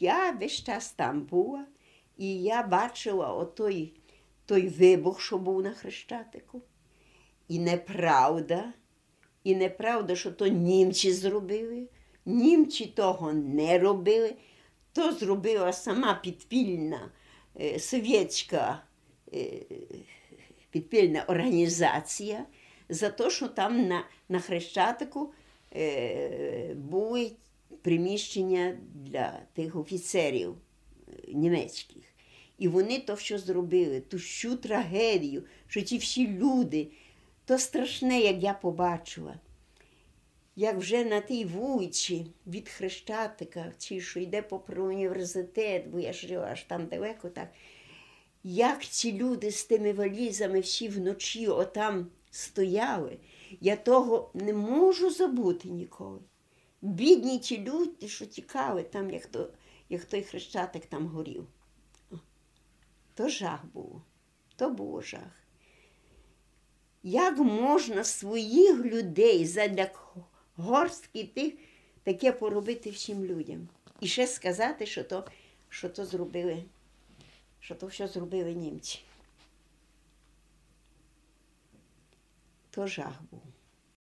Я весь час там була, і я бачила отой той вибух, що був на Хрещатику. І неправда, і неправда, що то німці зробили. Німці того не робили. То зробила сама підпільна е, совєтська е, підпільна організація за те, що там на, на Хрещатику е, приміщення для тих офіцерів е, німецьких. І вони то що зробили, ту всю трагедію, що ті всі люди, то страшне, як я побачила. Як вже на тій вулиці від Хрещатика, ці, що йде попри університет, бо я жила аж там далеко так. Як ці люди з тими валізами всі вночі отам стояли, я того не можу забути ніколи. Бідні ті люди, що тікали там, як, то, як той хрещатик там горів. То жах було, то було жах. Як можна своїх людей задля горстки тих таке поробити всім людям? І ще сказати, що то, що то зробили, що то все зробили німці. То жах був.